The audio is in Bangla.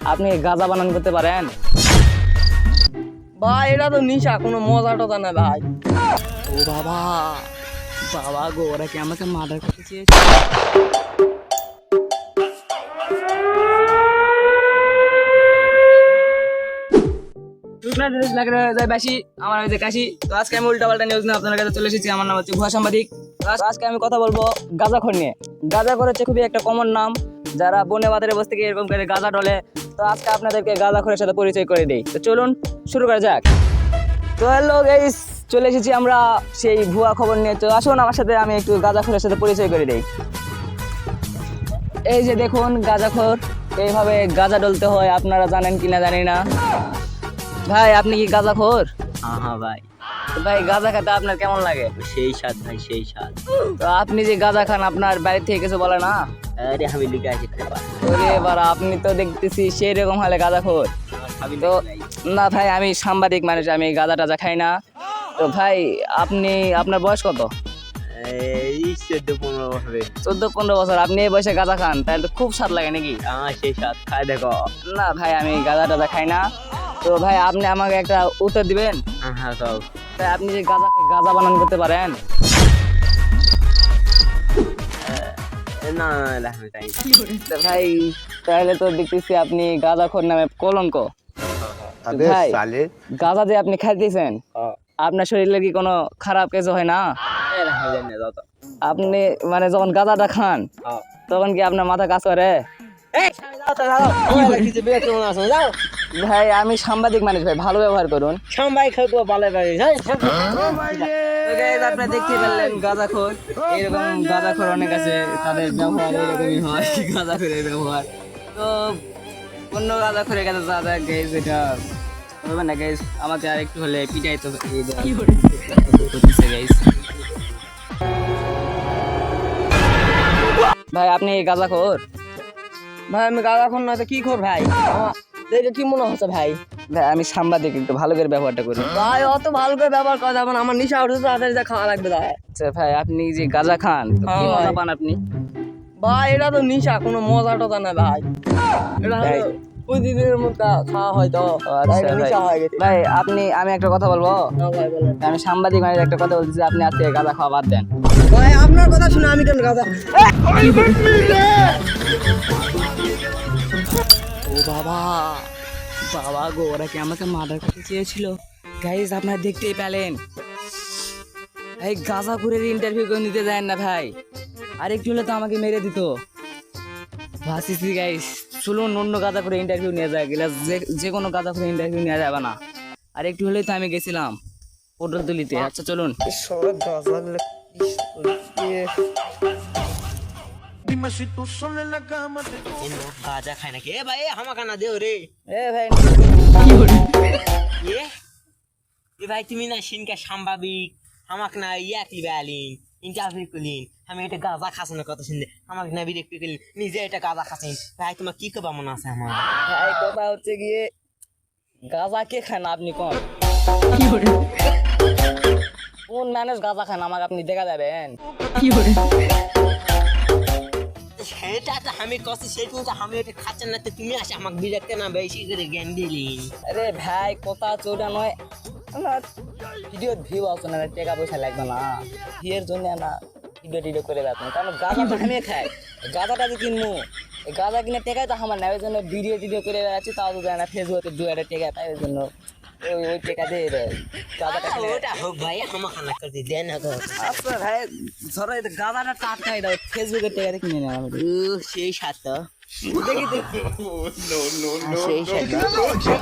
আপনি গাঁজা বানান করতে পারেন। ভাই এটা তো নিশা কোনো মজা টজা না ভাই। ও বাবা বাবা গো ওরা কি আমাকে মার্ডার করতে চেয়েছে? বেশি আমার হয়েছে কাশি। তো আজকে আমি উল্টা পাল্টা নিউজ নিয়ে আপনার কাছে চলে এসেছি আমার নাম হচ্ছে ভুয়া সাংবাদিক। আজকে আমি কথা বলব গাঁজাখোর নিয়ে। গাঁজাখোর হচ্ছে খুবই একটা কমন নাম যারা বনে বাজারে বসে থেকে এরকম করে গাঁজা ডলে তো আজকে আপনাদেরকে গাঁজাখোরের সাথে পরিচয় করে দিই। তো চলুন শুরু করা যাক। তো হ্যালো গাইস চলে এসেছি আমরা সেই ভুয়া খবর নিয়ে। তো আসুন আমার সাথে আমি একটু গাঁজাখোরের সাথে পরিচয় করে দিই। এই যে দেখুন গাঁজাখোর এইভাবে গাঁজা ডলতে হয় আপনারা জানেন কিনা জানি না। ভাই আপনি কি গাঁজাখোর হ্যাঁ হ্যাঁ ভাই। ভাই গাঁজা খেতে আপনার কেমন লাগে? সেই স্বাদ ভাই সেই স্বাদ। তো আপনি যে গাঁজা খান আপনার বাড়ি থেকে কিছু বলে না? আরে আমি লিখে আছি খাবার ওরে আপনি তো দেখতেছি সেই রকম হলে গাঁজাখোর। খাবি তো না ভাই আমি সাংবাদিক মানুষ আমি গাঁজা টাজা খাই না। তো ভাই আপনি আপনার বয়স কত? এই চোদ্দ পনেরো বছরে চোদ্দ পনেরো বছর আপনি এই বয়সে গাঁজা খান তাহলে তো খুব স্বাদ লাগে নাকি? সেই স্বাদ খাই দেখো। না ভাই আমি গাঁজা টাজা খাই না। তো ভাই আপনি আমাকে একটা উত্তর দিবেন? হ্যাঁ হ্যাঁ সব তাই আপনি যে গাঁজা গাঁজা বানান করতে পারেন না না তো ভাই তাহলে তো দেখতেছি আপনি নামে কলঙ্ক। ভাই সালে যে আপনি খাইতেছেন আপনার শরীরে কি কোনো খারাপ কিছু হয় না? আপনি মানে যখন গাঁজাটা খান তখন কি আপনার মাথা কাজ করে? ভাই আমি সাংবাদিক মানুষ ভাই ভালো ব্যবহার করুন। খাইবো ভালো দেখতে গাঁজাখোর। এরকম গাঁজাখোর অনেক আছে তাদের ব্যবহার এরকমই হয় গাঁজাখোরের ব্যবহার। তো অন্য গাঁজাখোরের কাছে যা যা গেজ এটা হবে না গেজ আমাকে আর একটু হলে পিটাই তো করতেছে গাইজ ভাই আপনি গাঁজাখোর? ভাই আমি গাঁদা খন না তো কি খোর ভাই? কি মনে হচ্ছে ভাই? আমি সাংবাদিক একটু ভালো করে ব্যবহারটা করি। ভাই অত ভালো করে ব্যবহার করা যাবে না আমার নিশা উঠে তাড়াতাড়ি যা খাওয়া লাগবে ভাই আচ্ছা ভাই আপনি যে গাঁজা খান কি হ্যাঁ, মজা পান আপনি? ভাই এটা তো নিশা কোনো মজা টজা না ভাই। এটা প্রতিদিনের খাওয়া হয় তো। আচ্ছা ভাই হয়ে আপনি আমি একটা কথা বলব? হ্যাঁ ভাই বলেন। আমি সাংবাদিক মানে একটা কথা বলতেছি আপনি আজকে গাঁজা খাওয়া বাদ দেন। ভাই আপনার কথা শুনে আমি কেন ও বাবা। বাবা গো, ওরা কি আমাকে মার্ডার করতে চেয়েছিল? গাইজ আপনারা দেখতেই পেলেন। এই গাঁজা করে ইন্টারভিউ করে নিতে যায় না ভাই। আর একটু হলে তো আমাকে মেরে দিত। ভাসিসি গাইস চলুন অন্য গাঁজা করে ইন্টারভিউ নিয়ে যায় গেলে যে কোনো গাঁজা করে ইন্টারভিউ নেওয়া যাবে না। আর একটু হলেই তো আমি গেছিলাম। পটলতুলিতে আচ্ছা চলুন। সরে গাঁজা গাঁজা খায় নাকি? এ ভাই আমাকে না দেও রে। এ ভাই। এ? এ ভাই তুমি না সিনকা সাংবাদিক আমাকে না ইয়াক লিবে আলিন ইন্টারভিউ করলিন। আমি এটা গাঁজা খাস না কথা শুনলে আমাকে না বিরক্তি করলিন। নিজে এটা গাঁজা খাচ্ছেন ভাই তোমার কি কবা মনে আছে আমার? ভাই কথা হচ্ছে গিয়ে গাঁজা কে খান আপনি কোন? কোন মানুষ গাঁজা খান আমাকে আপনি দেখা যাবেন? এটা তো তুমি না ভাই, কথা নয়। ভিডিও ভিউ না, টাকা পয়সা লাগবে না। জন্য ভিডিও টিডিও করে কারণ যে কিনে টেকাই তো আমার না ওই জন্য ভিডিও টিডিও করে বেড়াচ্ছি তাও তো যায় না। ফেসবুকে দু একটা টেকা পাই ওই জন্য। ওই টাকা দিয়ে দেয় ওটা। হোক ভাই আমার খানা করে দেন আচ্ছা ভাই ধরো এই গাদাটা টাকা দাও ফেসবুকে টাকা কিনে নিলাম সেই সাত দেখি দেখি। নো নো নো সেই সাত